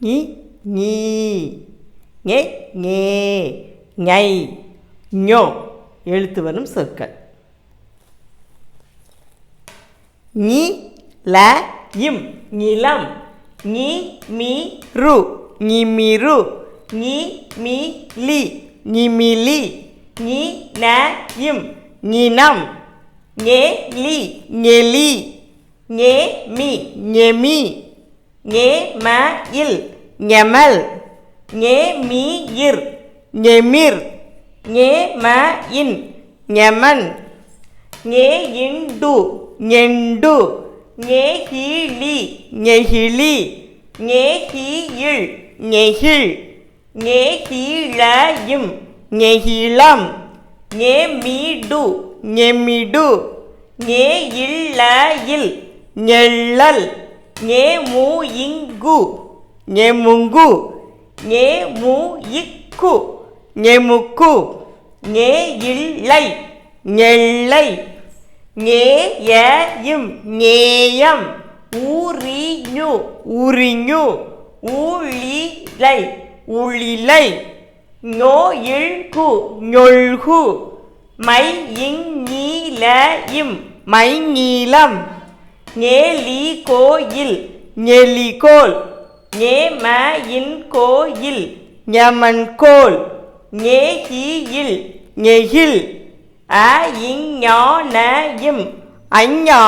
ஞி நீ ஞே ஞே. ஞை. ஞோ. எழுத்து வரும் சொற்கள். ஞி ல இம். நிலம். ஞி மீ ரு. ஞிமிரு ஞி மீ லி. ஞிமிலி ஞி ந இம். ஞினம் ஞே லி. ஞெலி ஞே மி. ஞெமி ஞே ம இல் ஞெமல். ஞே மீ இர் ஞெமிர். ஞே ம இன் ஞெமன். ஞே இண்டு ஞெண்டு ஞே ஹீழி ஞெகிழி ஞே ஹீயிழ் ஞெகிழ் ஞே ஹீழயும் ஞெகிழம் ஞே மீடு ஞெமிடு. ஞே இல்லையில் ஞெள்ளல் ஞே மூ இங்கு ஞெமுங்கு. ஞே மூ இக்கு ஞெமுக்கு. ஞே இல்லை ஞெல்லை. ஞே ஞேயம். ஞேயம் ஊரிஞு உரிஞு ஊழிலை. உளிலை. ஞோயிழ்கு ஞொழ்கு மை இங் நீல இம் மை நீலம் ஞேலி கோயில் ஞெலிகோல். ஞேம இன் கோயில் ஞமன்கோல். ஞேகியில் ஞெகில் அ இஞ்ஞானயும். அஞ்ஞா